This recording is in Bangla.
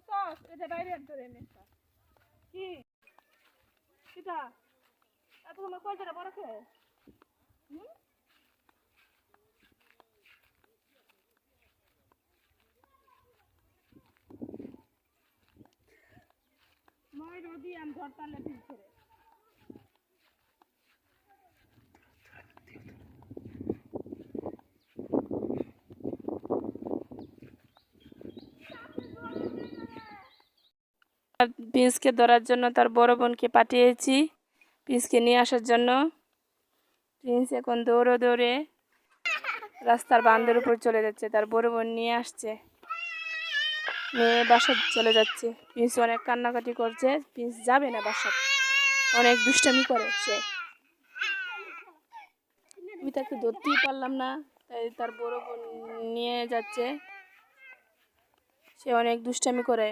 সস এটা বাইরে আনতে কি কিটা এত সময় জরা বড় খেয়ে হুম মই রোদি আম ধরতালে প্রিন্সকে ধরার জন্য তার বড় বোনকে পাঠিয়েছি। প্রিন্সকে নিয়ে আসার জন্য। প্রিন্স এখন দৌড়ে দৌড়ে রাস্তার বান্ধের উপর চলে যাচ্ছে। তার বড় বোন নিয়ে আসছে। নিয়ে বাসা চলে যাচ্ছে। প্রিন্স অনেক কান্নাকাটি করছে। প্রিন্স যাবে না বাসা অনেক দুষ্টামি করে সে। আমি তাকে ধরতেই পারলাম না। তাই তার বড় বোন নিয়ে যাচ্ছে। সে অনেক দুষ্টামি করে।